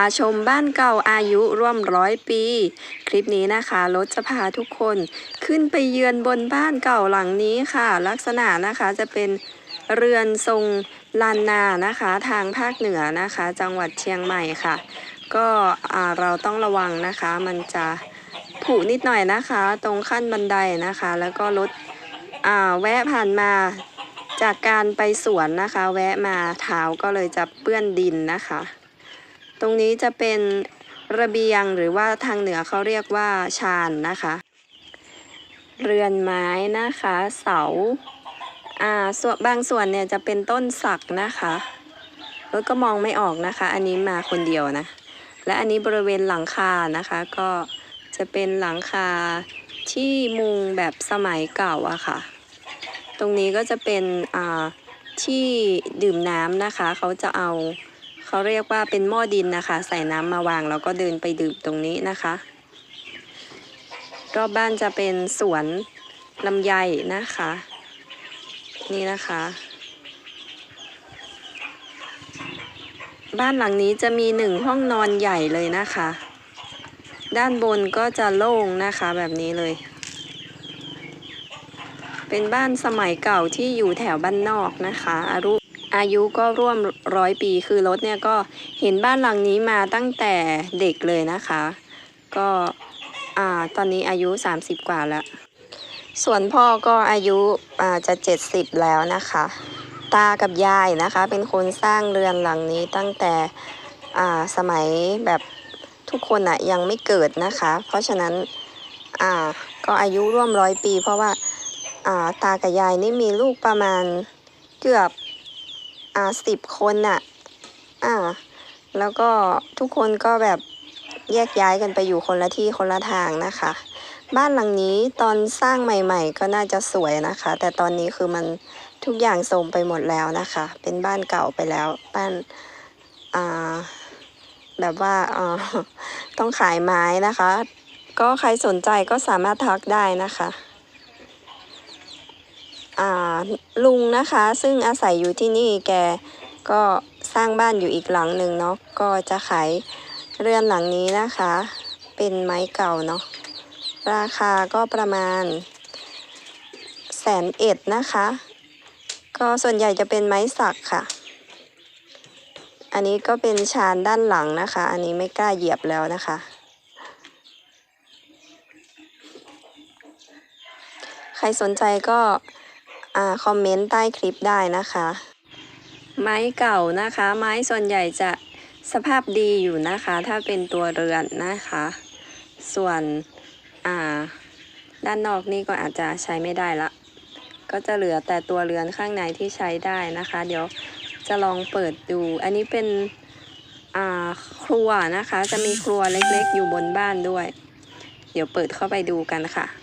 าชมบ้านเก่าอายุร่วมร้อยปี คลิปนี้นะคะรถจะพาทุกคนขึ้นไปเยือนบนบ้านเก่าหลังนี้ค่ะ ลักษณะนะคะจะเป็นเรือนทรงลานนานะคะ ทางภาคเหนือนะคะ จังหวัดเชียงใหม่ค่ะ ก็เราต้องระวังนะคะ มันจะผุนิดหน่อยนะคะ ตรงขั้นบันไดนะคะ แล้วก็รถแวะผ่านมาจากการไปสวนนะคะ แวะมาเท้าก็เลยจะเปื้อนดินนะคะ ตรงนี้จะเป็นระเบียงหรือว่าทางเหนือเขาเรียกว่าชานนะคะ เรือนไม้นะคะ เสาอ่าส่วนบางส่วนเนี่ยจะเป็นต้นสักนะคะรถก็มองไม่ออกนะคะ อันนี้มาคนเดียวนะ และอันนี้บริเวณหลังคานะคะ ก็จะเป็นหลังคาที่มุงแบบสมัยเก่าอะค่ะ ตรงนี้ก็จะเป็นอ่าที่ดื่มน้ำนะคะ เขาจะเอา เขาเรียกว่าเป็นหม้อดินนะคะ ใส่น้ำมาวางแล้วก็เดินไปดื่มตรงนี้นะคะ รอบบ้านจะเป็นสวนลำไยนะคะ นี่นะคะ บ้านหลังนี้จะมีหนึ่งห้องนอนใหญ่เลยนะคะ ด้านบนก็จะโล่งนะคะแบบนี้เลย เป็นบ้านสมัยเก่าที่อยู่แถวบ้านนอกนะคะอายุ อายุก็ร่วมร้อยปี คือรถเนี่ยก็เห็นบ้านหลังนี้มาตั้งแต่เด็กเลยนะคะ ก็อ่าตอนนี้อายุ 30 กว่าแล้ว ส่วนพ่อก็อายุอ่าจะ 70 แล้วนะคะ ตากับยายนะคะ เป็นคนสร้างเรือนหลังนี้ตั้งแต่อ่าสมัยแบบทุกคนอะยังไม่เกิดนะคะ เพราะฉะนั้นอ่าก็อายุร่วมร้อยปี เพราะว่าอ่าตากับยายนี่มีลูกประมาณเกือบ อ่าสิบคนน่ะ อ่า แล้วก็ทุกคนก็แบบแยกย้ายกันไปอยู่คนละที่คนละทางนะคะ บ้านหลังนี้ตอนสร้างใหม่ ๆ ก็น่าจะสวยนะคะ แต่ตอนนี้คือมันทุกอย่างโทรมไปหมดแล้วนะคะ เป็นบ้านเก่าไปแล้ว บ้านอ่าแบบว่าอ่าต้องขายไม้นะคะ ก็ใครสนใจก็สามารถทักได้นะคะ ลุงนะคะ ซึ่งอาศัยอยู่ที่นี่แกก็สร้างบ้านอยู่อีกหลังหนึ่งเนาะก็จะขายเรือนหลังนี้นะคะ เป็นไม้เก่าเนาะราคาก็ประมาณแสนเอ็ดนะคะ ก็ส่วนใหญ่จะเป็นไม้สักค่ะ อันนี้ก็เป็นชานด้านหลังนะคะ อันนี้ไม่กล้าเหยียบแล้วนะคะ ใครสนใจก็ คอมเมนต์ใต้คลิปได้นะคะ ไม้เก่านะคะ ไม้ส่วนใหญ่จะสภาพดีอยู่นะคะ ถ้าเป็นตัวเรือนนะคะ ส่วนอ่าด้านนอกนี่ก็อาจจะใช้ไม่ได้ละ ก็จะเหลือแต่ตัวเรือนข้างในที่ใช้ได้นะคะ เดี๋ยวจะลองเปิดดู อันนี้เป็นอ่าครัวนะคะ จะมีครัวเล็กๆ อยู่บนบ้านด้วย เดี๋ยวเปิดเข้าไปดูกันค่ะ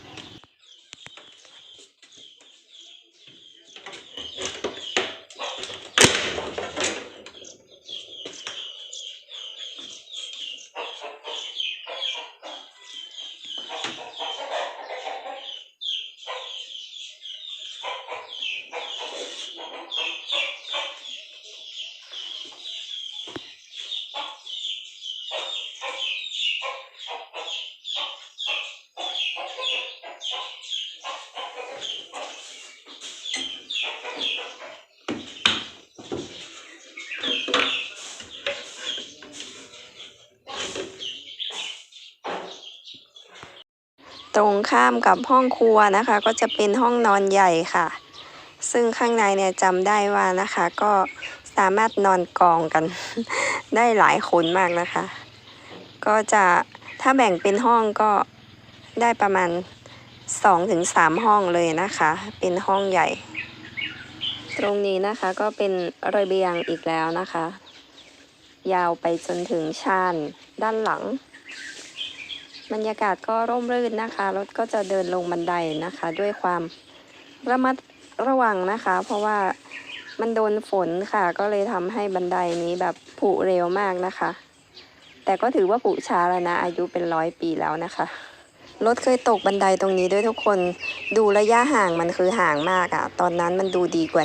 ตรงข้ามกับห้องครัวนะคะ ก็จะเป็นห้องนอนใหญ่ค่ะ ซึ่งข้างในเนี่ยจำได้ว่านะคะ ก็สามารถนอนกองกัน ได้หลายคนมากนะคะ ก็จะถ้าแบ่งเป็นห้องก็ได้ประมาณ2-3ถึงห้องเลยนะคะ เป็นห้องใหญ่ ตรงนี้นะคะก็เป็นระเบียงอีกแล้วนะคะ ยาวไปจนถึงชานด้านหลัง บรรยากาศก็ร่มรื่นนะคะ รถก็จะเดินลงบันไดนะคะ ด้วยความระมัดระวังนะคะ เพราะว่ามันโดนฝนค่ะ ก็เลยทำให้บันไดนี้แบบผุเร็วมากนะคะ แต่ก็ถือว่าผุช้าแล้วนะ อายุเป็นร้อยปีแล้วนะคะรถเคยตกบันไดตรงนี้ด้วยทุกคน ดูระยะห่างมันคือห่างมากอะตอนนั้นมันดูดีกว่า